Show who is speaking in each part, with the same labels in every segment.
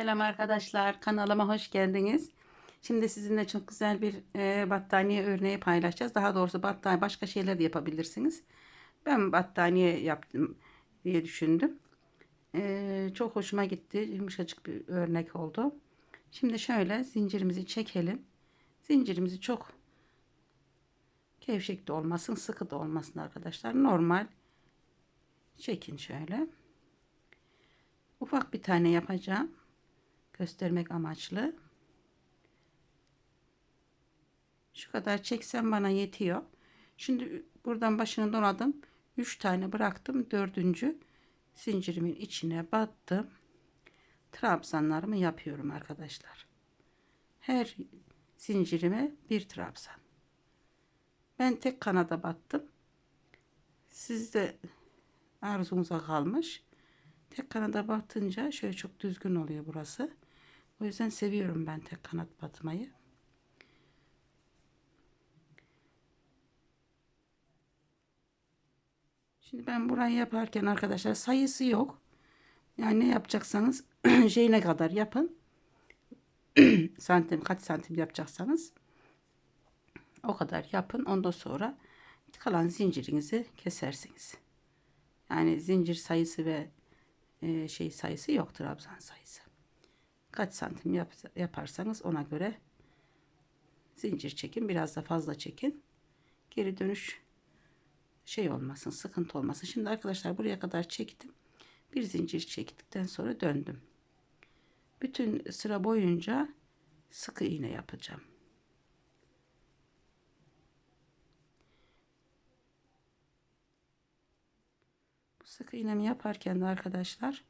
Speaker 1: Selam arkadaşlar, kanalıma hoş geldiniz. Şimdi sizinle çok güzel bir e, battaniye örneği paylaşacağız. Daha doğrusu battaniye başka şeyler de yapabilirsiniz. Ben battaniye yaptım diye düşündüm. E, çok hoşuma gitti. Yumuşacık bir örnek oldu. Şimdi şöyle zincirimizi çekelim. Zincirimizi çok gevşek de olmasın, sıkı da olmasın arkadaşlar. Normal çekin şöyle. Ufak bir tane yapacağım göstermek amaçlı. Şu kadar çeksem bana yetiyor. Şimdi buradan başını doladım. 3 tane bıraktım. Dördüncü zincirimin içine battım. Trabzanlarımı yapıyorum arkadaşlar. Her zincirime bir trabzan. Ben tek kanada battım. Sizde arzunuza kalmış. Tek kanada batınca şöyle çok düzgün oluyor burası. O yüzden seviyorum ben tek kanat batmayı. Şimdi ben burayı yaparken arkadaşlar sayısı yok. Yani ne yapacaksanız şeyine kadar yapın. santim kaç santim yapacaksanız o kadar yapın. Ondan sonra kalan zincirinizi kesersiniz. Yani zincir sayısı ve e, şey sayısı yok trabzan sayısı. Kaç santim yap, yaparsanız ona göre zincir çekin. Biraz da fazla çekin. Geri dönüş şey olmasın, sıkıntı olmasın. Şimdi arkadaşlar buraya kadar çektim. Bir zincir çektikten sonra döndüm. Bütün sıra boyunca sıkı iğne yapacağım. Bu sık iğnemi yaparken de arkadaşlar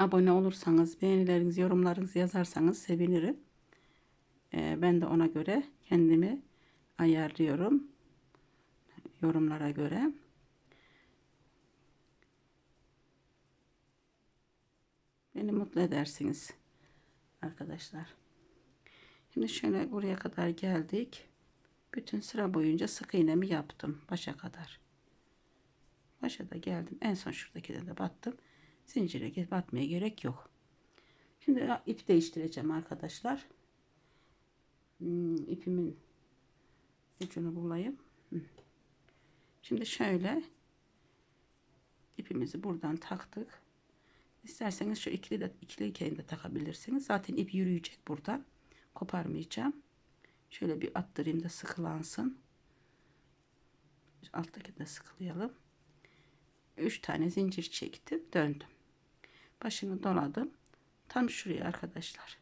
Speaker 1: abone olursanız, beğenilerinizi, yorumlarınızı yazarsanız sevinirim. Ee, ben de ona göre kendimi ayarlıyorum. Yorumlara göre. Beni mutlu edersiniz arkadaşlar. Şimdi şöyle buraya kadar geldik. Bütün sıra boyunca sık iğnemi yaptım başa kadar. Başa da geldim. En son şuradakine de battım. Zincire batmaya gerek yok. Şimdi ip değiştireceğim arkadaşlar. Hmm, ipimin ucunu bulayım. Şimdi şöyle ipimizi buradan taktık. İsterseniz şu ikili de ikiliyken de takabilirsiniz. Zaten ip yürüyecek buradan. Koparmayacağım. Şöyle bir attırayım da sıkılansın. Alttaki de sıkılayalım. 3 tane zincir çektim döndüm başını doladım. Tam şuraya arkadaşlar.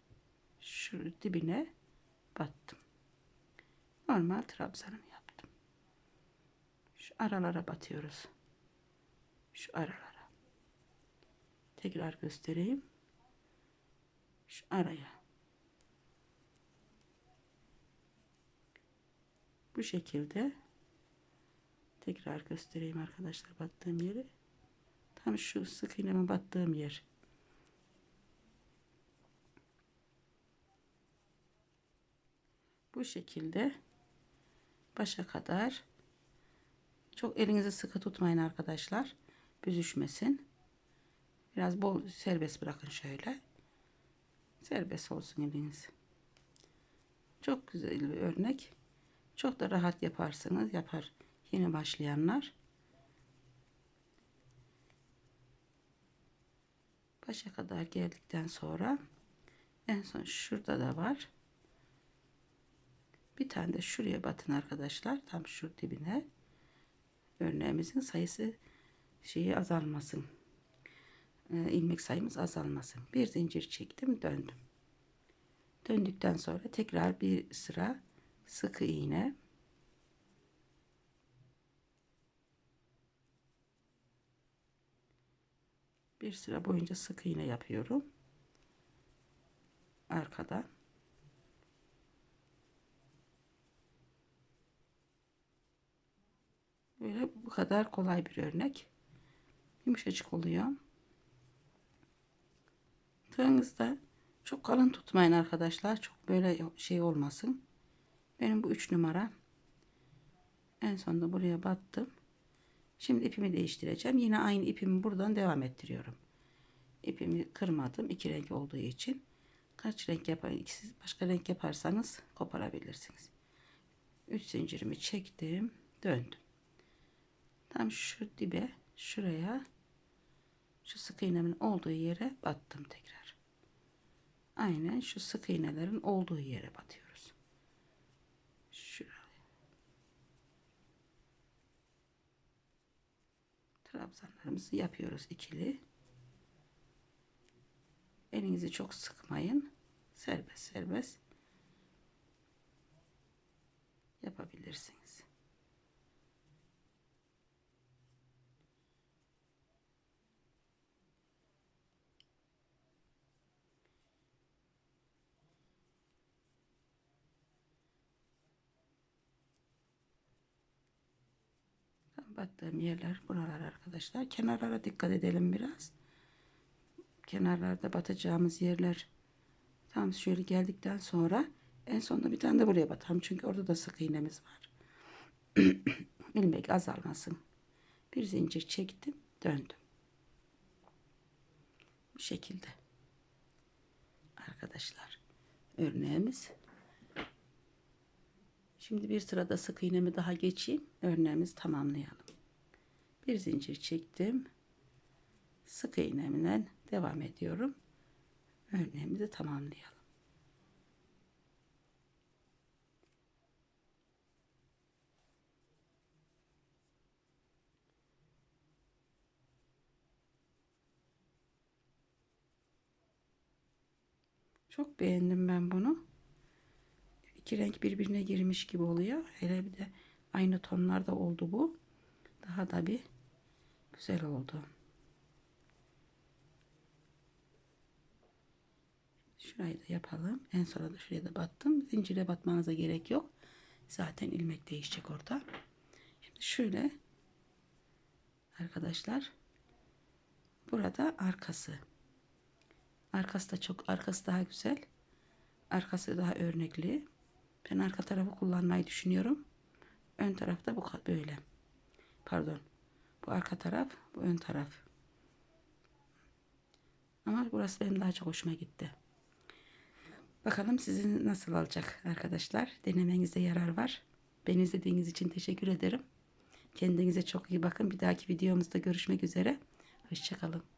Speaker 1: Şu dibine battım. Normal trabzanımı yaptım. Şu aralara batıyoruz. Şu aralara. Tekrar göstereyim. Şu araya. Bu şekilde tekrar göstereyim arkadaşlar battığım yeri tam şu sık iğneme battığım yer. Bu şekilde başa kadar. Çok elinizi sıkı tutmayın arkadaşlar. Büzüşmesin. Biraz bol serbest bırakın şöyle. Serbest olsun eliniz. Çok güzel bir örnek. Çok da rahat yaparsınız. Yapar. Yeni başlayanlar başa kadar geldikten sonra en son şurada da var. Bir tane de şuraya batın arkadaşlar tam şu dibine. Örneğimizin sayısı şeyi azalmasın. Ee, ilmek sayımız azalmasın. Bir zincir çektim döndüm. Döndükten sonra tekrar bir sıra sık iğne bir sıra boyunca sık iğne yapıyorum. Arkadan böyle bu kadar kolay bir örnek. Yumuşacık oluyor. Tığınızda çok kalın tutmayın arkadaşlar. Çok böyle şey olmasın. Benim bu üç numara. En sonunda buraya battım Şimdi ipimi değiştireceğim. Yine aynı ipimi buradan devam ettiriyorum. ipimi kırmadım iki renk olduğu için. Kaç renk yapar ikisi başka renk yaparsanız koparabilirsiniz. 3 zincirimi çektim döndüm. Tam şu dibe şuraya şu sık iğnemin olduğu yere battım tekrar. Aynen şu sık iğnelerin olduğu yere batıyoruz şuraya trabzanlarımızı yapıyoruz ikili. Elinizi çok sıkmayın. Serbest serbest yapabilirsiniz battığım yerler buralar arkadaşlar. Kenarlara dikkat edelim biraz. Kenarlarda batacağımız yerler. Tam şöyle geldikten sonra en sonunda bir tane de buraya batalım. Çünkü orada da sık iğnemiz var. İlmek azalmasın. Bir zincir çektim döndüm. Bu şekilde. Arkadaşlar örneğimiz Şimdi bir sırada sık iğnemi daha geçeyim. Örneğimizi tamamlayalım. Bir zincir çektim. Sık iğnemle devam ediyorum. Örneğimizi tamamlayalım. Çok beğendim ben bunu iki renk birbirine girmiş gibi oluyor. Hele bir de aynı tonlarda oldu bu. Daha da bir güzel oldu. Şurayı da yapalım. En sonra da şuraya da battım. Zincire batmanıza gerek yok. Zaten ilmek değişecek orada. Şimdi şöyle arkadaşlar burada arkası. Arkası da çok arkası daha güzel. Arkası daha örnekli. Ben arka tarafı kullanmayı düşünüyorum. Ön tarafta bu böyle. Pardon. Bu arka taraf, bu ön taraf. Ama burası benim daha çok hoşuma gitti. Bakalım sizin nasıl olacak arkadaşlar. Denemenizde yarar var. Beni izlediğiniz için teşekkür ederim. Kendinize çok iyi bakın. Bir dahaki videomuzda görüşmek üzere. Hoşçakalın.